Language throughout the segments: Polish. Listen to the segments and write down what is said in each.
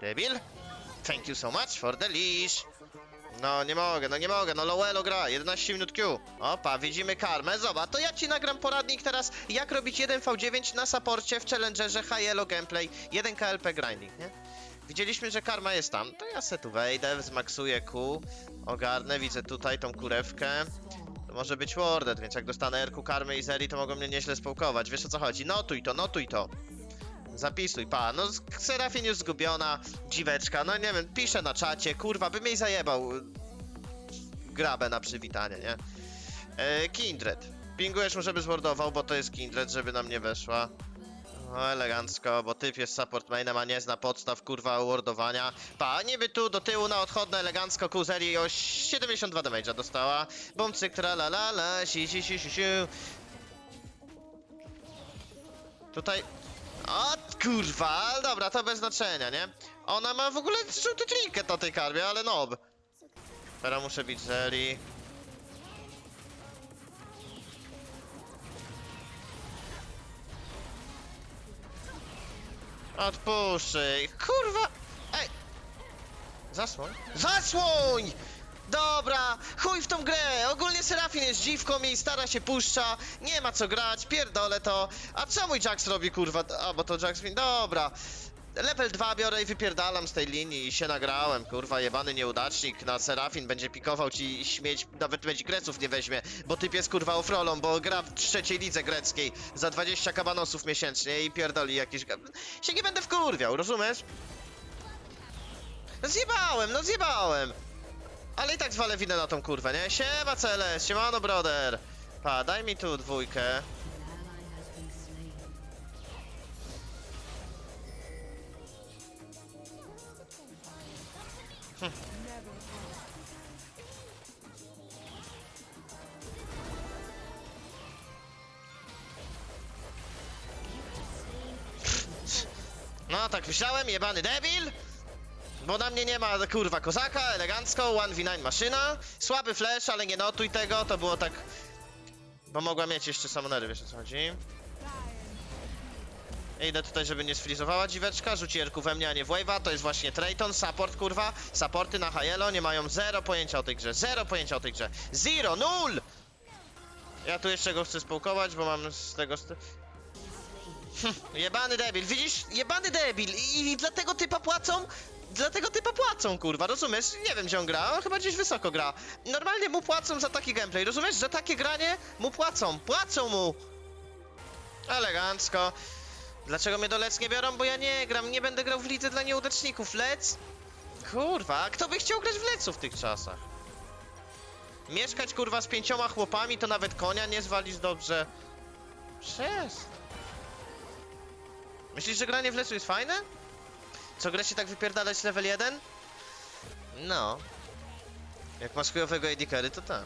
Debil? Thank you so much for the leash. No nie mogę, no nie mogę, no Lowelo gra, 11 minut Q. Opa, widzimy karmę, zobacz, to ja ci nagram poradnik teraz, jak robić 1v9 na saporcie w Challengerze High Gameplay, 1 KLP Grinding, nie? Widzieliśmy, że karma jest tam, to ja se tu wejdę, zmaksuję Q, ogarnę, widzę tutaj tą kurewkę. To może być Wardet, więc jak dostanę RQ karmy i Zeri, to mogą mnie nieźle społkować, wiesz o co chodzi, notuj to, notuj to. Zapisuj, pa, no Serafin już zgubiona, dziweczka, no nie wiem, pisze na czacie, kurwa, by mnie zajebał grabę na przywitanie, nie? E, Kindred. Pingujesz mu, żeby zwordował, bo to jest Kindred, żeby nam nie weszła. No elegancko, bo typ jest support mainem, a nie zna podstaw, kurwa, wordowania. Pa, niby tu do tyłu na odchodne, elegancko, Kuzeri o 72 damage'a dostała. Bum, cyk, tra la la la, si si si si si. Tutaj... O, kurwa, dobra, to bez znaczenia, nie? Ona ma w ogóle żółty trinket na tej karmie, ale nob. Teraz muszę bić Zeri. Odpuszczaj, kurwa! Ej! Zasłoń? Zasłoń! Dobra, chuj w tą grę! Ogólnie Serafin jest dziwką i stara się puszcza, nie ma co grać, pierdolę to. A co mój Jax robi, kurwa? A, bo to Jax mi... Dobra. Level 2 biorę i wypierdalam z tej linii i się nagrałem, kurwa, jebany nieudacznik na Serafin będzie pikował ci śmieć, nawet będzie Greców nie weźmie, bo typ jest kurwa ofrolą, bo gra w trzeciej lidze greckiej za 20 kabanosów miesięcznie i pierdoli jakiś... ga- się nie będę wkurwiał, rozumiesz? Zjebałem, no zjebałem! Ale i tak zwalę winę na tą kurwę, nie? Siema CLS, siemano brother! Pa, daj mi tu dwójkę. No, tak myślałem, jebany debil! Bo na mnie nie ma, kurwa, kozaka, elegancko, 1v9 maszyna. Słaby flash, ale nie notuj tego, to było tak... Bo mogła mieć jeszcze samonery, wiesz o co chodzi. Idę tutaj, żeby nie sfrizowała dziweczka, rzuci erku we mnie, a nie w wave'a, to jest właśnie Trayton, support, kurwa. Supporty na Hajelo nie mają zero pojęcia o tej grze, zero pojęcia o tej grze. Zero, nul! Ja tu jeszcze go chcę spółkować, bo mam z tego... St hm, jebany debil, widzisz? Jebany debil I, i dlatego typa płacą Dlatego typa płacą, kurwa, rozumiesz? Nie wiem, gdzie on gra, on chyba gdzieś wysoko gra. Normalnie mu płacą za taki gameplay, rozumiesz? Że takie granie mu płacą, płacą mu! Elegancko. Dlaczego mnie do Lec nie biorą? Bo ja nie gram, nie będę grał w lidze dla nieudaczników. Lec? Kurwa, kto by chciał grać w Lecu w tych czasach? Mieszkać, kurwa, z pięcioma chłopami, to nawet konia nie zwalisz dobrze. Przez. Myślisz, że granie w Lecu jest fajne? Co, grę się tak wypierdalać level 1? No. Jak masz chujowego to tak.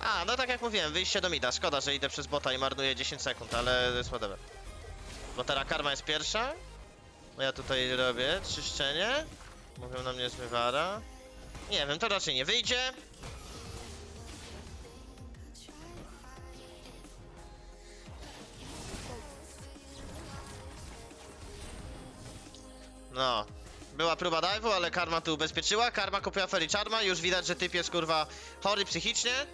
A, no tak jak mówiłem, wyjście do mida. Szkoda, że idę przez bota i marnuję 10 sekund, ale jest whatever. Bo teraz karma jest pierwsza. Ja tutaj robię czyszczenie. Mówią na mnie zmywara. Nie wiem, to raczej nie wyjdzie. No. Była próba dive'u, ale karma tu ubezpieczyła. Karma kupiła Fairy Charma. Już widać, że typ jest kurwa chory psychicznie.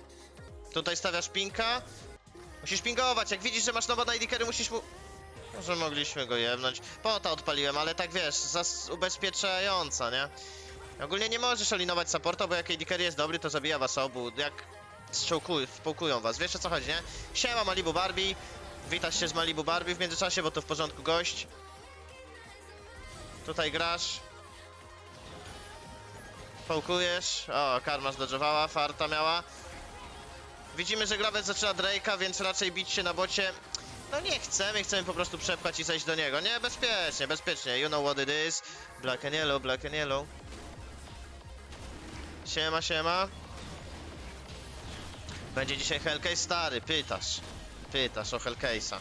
Tutaj stawiasz pinka. Musisz pingować. Jak widzisz, że masz nowa na ID carry, musisz mu... Może mogliśmy go jebnąć. Pota odpaliłem, ale tak wiesz, zas ubezpieczająca, nie? Ogólnie nie możesz eliminować supporta, bo jak AD carry jest dobry, to zabija was obu. Jak wpołkują was. Wiesz o co chodzi, nie? Siema Malibu Barbie. Witasz się z Malibu Barbie w międzyczasie, bo to w porządku gość. Tutaj grasz. Połkujesz. O, karma zdodżowała, farta miała. Widzimy, że Graves zaczyna Drake'a, więc raczej bić się na bocie. No nie chcemy, chcemy po prostu przepchać i zejść do niego. Nie, bezpiecznie, bezpiecznie. You know what it is. Black and yellow, black and yellow. Siema, siema. Będzie dzisiaj Hellcase stary, pytasz. Pytasz o Hellcase'a.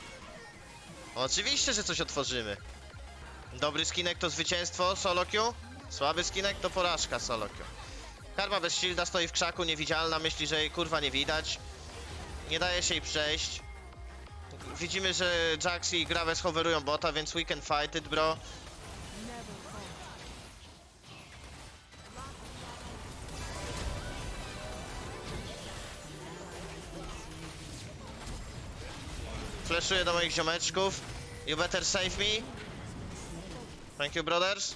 Oczywiście, że coś otworzymy. Dobry skinek to zwycięstwo, solo. Słaby skinek to porażka, solo queue. Karma bez shielda stoi w krzaku, niewidzialna, myśli, że jej kurwa nie widać. Nie daje się jej przejść. Widzimy, że Jax i Graves hoverują bota, więc we can fight it, bro. Fleszuję do moich ziomeczków. You better save me. Thank you, brothers.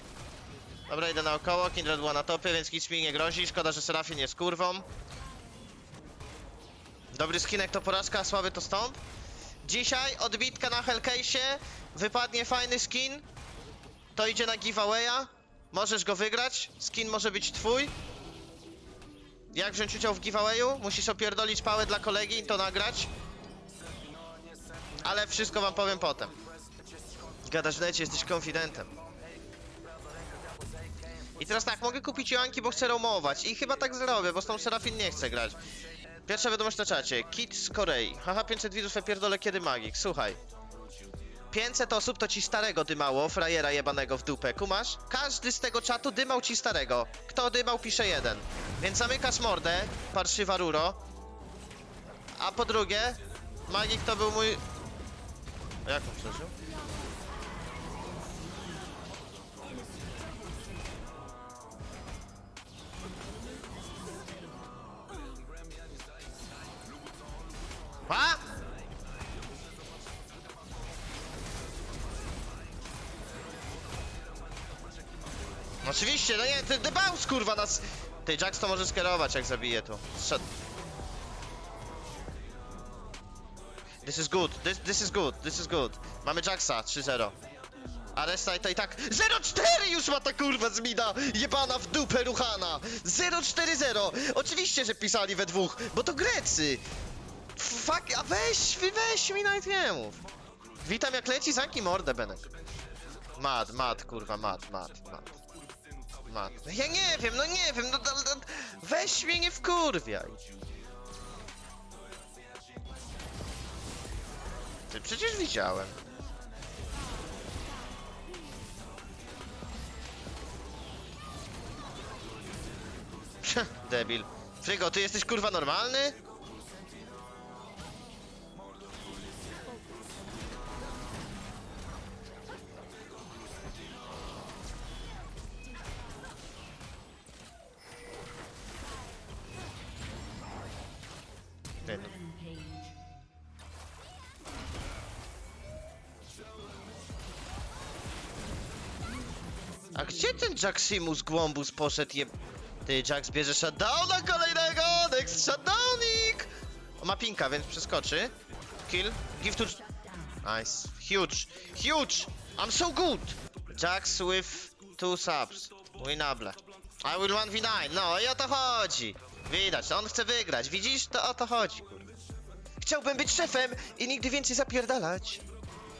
Dobra, idę naokoło. Kindred była na topie, więc nic mi nie grozi. Szkoda, że Serafin jest kurwą. Dobry skinek to porażka, słaby to stąd. Dzisiaj odbitka na Hellcase'ie. Wypadnie fajny skin. To idzie na giveawaya. Możesz go wygrać. Skin może być twój. Jak wziąć udział w giveawayu? Musisz opierdolić pałę dla kolegi i to nagrać. Ale wszystko wam powiem potem. Gadasz w necie, jesteś konfidentem. I teraz tak, mogę kupić Joanki, bo chcę roamować. I chyba tak zrobię, bo z tą Serafin nie chcę grać. Pierwsza wiadomość na czacie. Kit z Korei. Haha, 500 widzów, ja pierdolę kiedy magik. Słuchaj. 500 osób to ci starego dymało, frajera jebanego w dupę, kumasz? Każdy z tego czatu dymał ci starego. Kto dymał, pisze jeden. Więc zamykasz mordę, parszywa ruro. A po drugie, magik to był mój... Jak on przeżył? Oczywiście, no nie, ty debaus kurwa nas... Ty, Jax to może skierować jak zabije tu. Strzel... This is good, this, this is good, this is good. Mamy Jaxa, 3-0. A reszta i tak 0-4 już ma ta kurwa zmida jebana w dupę ruchana 0-4-0 Oczywiście, że pisali we dwóch, bo to Grecy. Fuck, a weź, weź mi nawet Witam jak leci, zamknij mordę Benek. Mad, mad, kurwa, mad, mad, mad Mad Ja nie wiem, no nie wiem, no, no, no weź mnie nie wkurwiaj Ty przecież widziałem Debil. Frygo, ty jesteś kurwa normalny? Gdzie ten Jaximus Głąbus poszedł je... Ty, Jax bierze shutdowna kolejnego! Next shutdownik! On ma pinka, więc przeskoczy. Kill. Give to... Nice. Huge. Huge! I'm so good! Jax with two subs. Winable. I will 1v9. No i o to chodzi. Widać, on chce wygrać. Widzisz? To o to chodzi, kurwa. Chciałbym być szefem i nigdy więcej zapierdalać.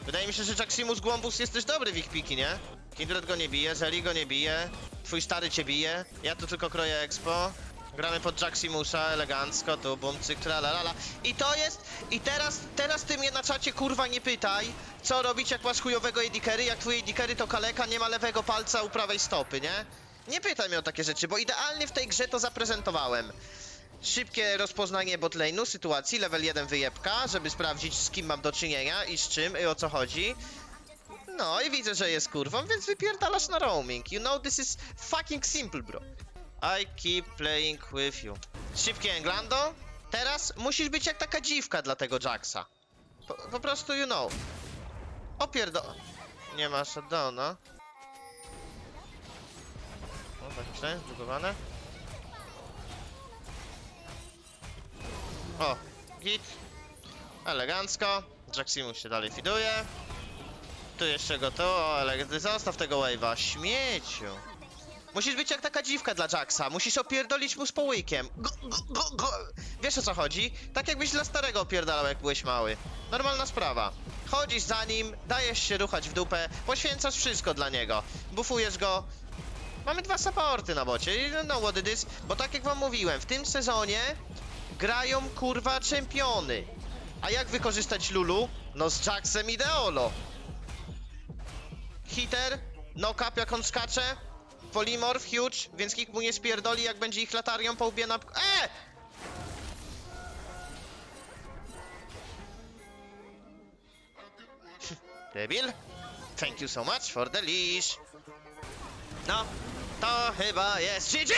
Wydaje mi się, że Jaximus Głąbus jest też dobry w ich piki, nie? Kindred go nie bije, Zeri go nie bije, twój stary cię bije, ja tu tylko kroję expo. Gramy pod Jaximusa, elegancko, tu bumcyk, tralalala. I to jest, i teraz, teraz ty mnie na czacie kurwa nie pytaj, co robić jak masz chujowego carry, jak twój carry to kaleka, nie ma lewego palca u prawej stopy, nie? Nie pytaj mnie o takie rzeczy, bo idealnie w tej grze to zaprezentowałem. Szybkie rozpoznanie botlane'u, sytuacji, level 1 wyjebka, żeby sprawdzić z kim mam do czynienia i z czym i o co chodzi. No i widzę, że jest kurwą, więc wypierdalasz na roaming. You know, this is fucking simple, bro. I keep playing with you. Szybkie Englando. Teraz musisz być jak taka dziwka dla tego Jacksa. Po, po prostu you know. Opierdo... Nie ma shutdowna. O, myślałem, zbugowane. O, git. Elegancko. Jaximus się dalej fiduje. Tu jeszcze go to, ale zostaw tego wave'a, śmieciu. Musisz być jak taka dziwka dla Jacksa, musisz opierdolić mu z połykiem. Go, go, go, go. Wiesz o co chodzi? Tak jakbyś dla starego opierdalał jak byłeś mały. Normalna sprawa. Chodzisz za nim, dajesz się ruchać w dupę, poświęcasz wszystko dla niego. Bufujesz go. Mamy dwa supporty na bocie, know what it is. Bo tak jak wam mówiłem, w tym sezonie grają kurwa czempiony. A jak wykorzystać Lulu? No z Jacksem ideolo. Hitter, knock-up jak on skacze, Polymorph, huge, więc nikt mu nie spierdoli jak będzie ich latarią po łbie na... E! Debil? Thank you so much for the leash. No, to chyba jest GG!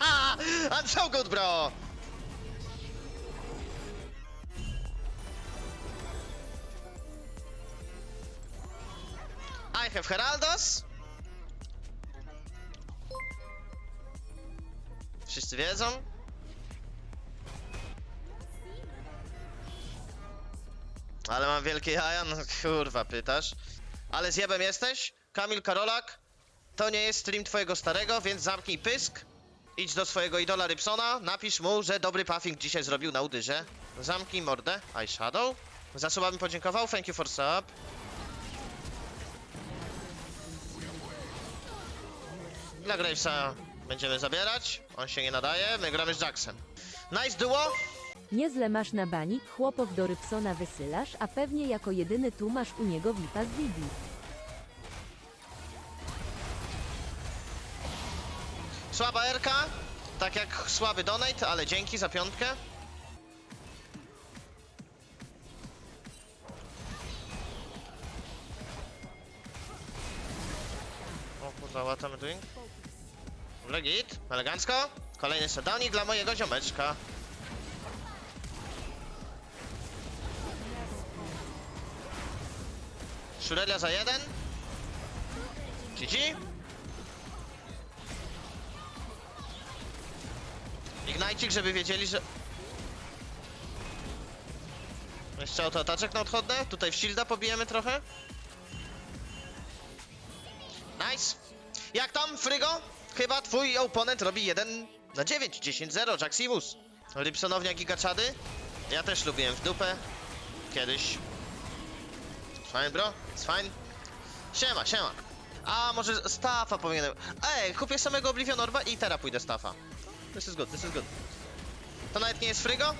I'm so good, bro! I have Heraldos. Wszyscy wiedzą. Ale mam wielkie jaja, no kurwa, pytasz. Ale zjebem jesteś? Kamil Karolak? To nie jest stream twojego starego, więc zamknij pysk. Idź do swojego idola Rybsona, napisz mu, że dobry puffing dzisiaj zrobił na udyrze. Zamknij mordę. I Shadow. Za bym podziękował, thank you for sub. Dla Gravesa będziemy zabierać. On się nie nadaje, my gramy z Jacksem. Nice duo. Niezle masz na banik, chłopów do Rybsona wysyłasz, a pewnie jako jedyny tu masz u niego VIPa z Didi. Słaba Erka. Tak jak słaby donate, ale dzięki za piątkę. O kurwa, what am I doing? Legit, elegancko. Kolejny shutdownik dla mojego ziomeczka. Szurelia za jeden. GG. Ignajcik, żeby wiedzieli, że... Jeszcze autoataczek na odchodne. Tutaj w shielda pobijemy trochę. Nice. Jak tam, Frygo? Chyba twój oponent robi 1 na 9, 10-0, Jaximus. Rybsonownia gigaczady. Ja też lubiłem w dupę. Kiedyś. Fine, bro. It's fine. Siema, siema. A, może Staffa powinienem... Ej, kupię samego Oblivion Orba i teraz pójdę Staffa. This is good, this is good. To nawet nie jest Frygo?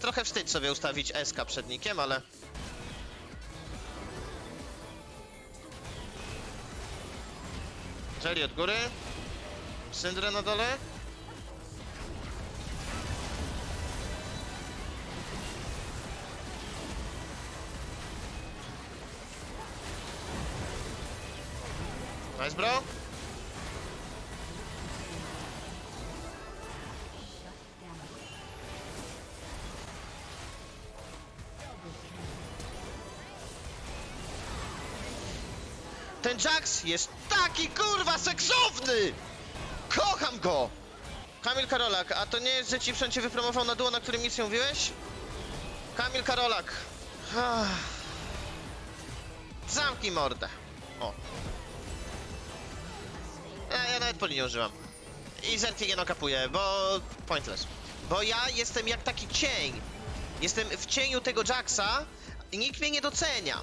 Trochę wstyd sobie ustawić SK przed nikiem, ale... Jelly od góry. Syndra na dole. Nice, bro. Ten Jax jest taki kurwa seksowny! Kocham go! Kamil Karolak, a to nie jest, że Cipson cię wypromował na duo, na którym nic nie mówiłeś? Kamil Karolak. Ah. Zamknij mordę. O. Ja, ja nawet poli nie używam. I Zerti nie kapuję, bo... Pointless. Bo ja jestem jak taki cień. Jestem w cieniu tego Jacksa i nikt mnie nie docenia.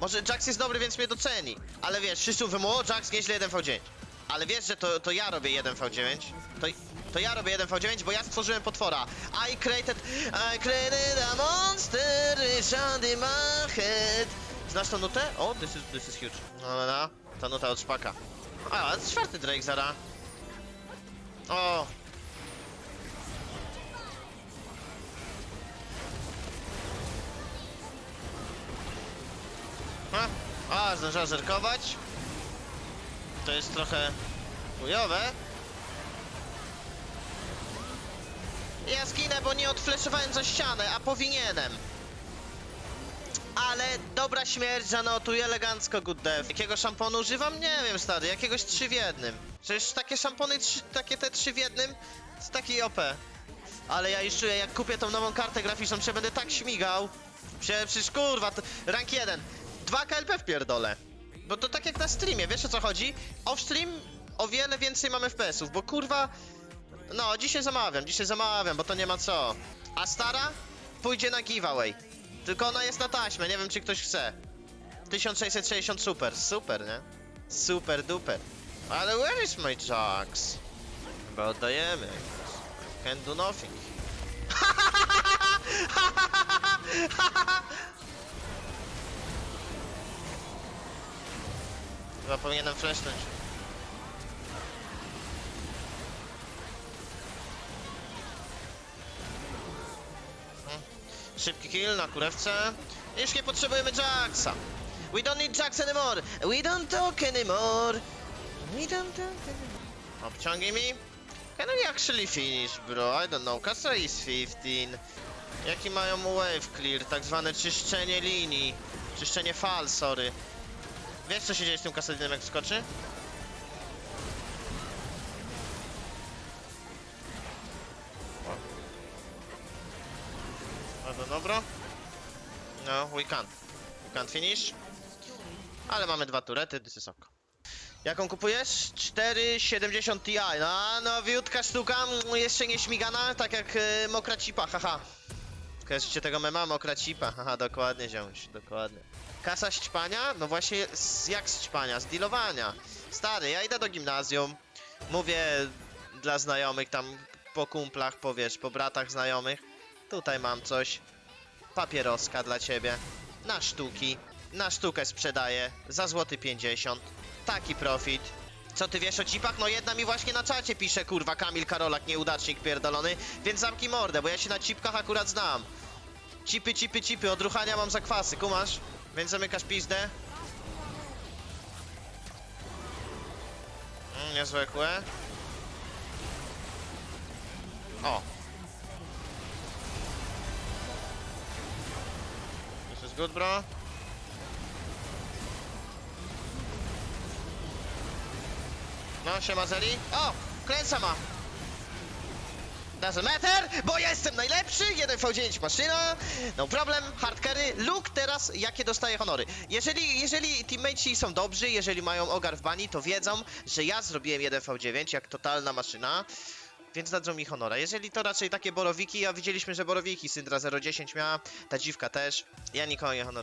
Może Jax jest dobry, więc mnie doceni. Ale wiesz, wszyscy mówią, o Jax nieźle 1v9. Ale wiesz, że to, to ja robię 1v9. To, to ja robię 1v9, bo ja stworzyłem potwora. I created, I created a monster, shot in my head. Znasz tą nutę? O, this is, this is huge. No, no, no. Ta nuta od szpaka. A, czwarty Drake zara. O. A, a zdążyła zerkować. To jest trochę chujowe. Ja zginę, bo nie odfleszowałem za ścianę, a powinienem. Ale dobra śmierć zanotuje elegancko good death. Jakiego szamponu używam? Nie wiem stary, jakiegoś trzy w jednym. Przecież takie szampony, trzy, takie te trzy w jednym, jest taki OP. Ale ja już czuję, jak kupię tą nową kartę graficzną, że będę tak śmigał. Prze- Przecież kurwa, rank 1. 2 KLP wpierdolę. Bo to tak jak na streamie, wiesz o co chodzi? Off stream o wiele więcej mamy FPS-ów, bo kurwa... No, dzisiaj zamawiam, dzisiaj zamawiam, bo to nie ma co. A stara pójdzie na giveaway. Tylko ona jest na taśmę, nie wiem czy ktoś chce. 1660 super, super, nie? Super duper. Ale where is my Jax? Chyba oddajemy. Can do nothing. Chyba powinienem flashnąć. Hmm. Szybki kill na kurewce. Już nie potrzebujemy Jacksa. We don't need Jax anymore. We don't talk anymore. We don't talk anymore. Obciągnij mi. Can we actually finish, bro? I don't know. Kasa is 15. Jaki mają wave clear? Tak zwane czyszczenie linii. Czyszczenie fal, sorry. Wiesz co się dzieje z tym kasadinem jak wskoczy? Bardzo dobro. No, we can't. We can't finish. Ale mamy dwa turety, this is ok. Jaką kupujesz? 4,70 Ti. No, nowiutka sztuka, mm, jeszcze nie śmigana, tak jak y, mokra cipa, haha. Kojarzycie tego mema? Mokra cipa, haha, dokładnie ziomś, dokładnie. Kasa ścipania? No właśnie, z, jak z ścipania? Z dealowania. Stary, ja idę do gimnazjum, mówię dla znajomych tam, po kumplach, po wiesz, po bratach znajomych. Tutaj mam coś. Papieroska dla ciebie. Na sztuki. Na sztukę sprzedaję. Za złoty 50. Taki profit. Co ty wiesz o cipach? No jedna mi właśnie na czacie pisze, kurwa, Kamil Karolak, nieudacznik pierdolony, więc zamknij mordę, bo ja się na cipkach akurat znam. Cipy, cipy, cipy, odruchania mam zakwasy, kumasz? Więc zamykasz pizdę. Mm, niezwykłe. O. This is good, bro. No, siema Zeli. O! Klęca ma! Doesn't matter, bo ja jestem najlepszy, 1v9 maszyna, no problem, hard carry, Luke teraz jakie dostaje honory. Jeżeli, jeżeli teammatesi są dobrzy, jeżeli mają ogar w bani, to wiedzą, że ja zrobiłem 1v9 jak totalna maszyna, więc dadzą mi honora. Jeżeli to raczej takie borowiki, a widzieliśmy, że borowiki Syndra 010 miała, ta dziwka też, ja nikogo nie honoruję.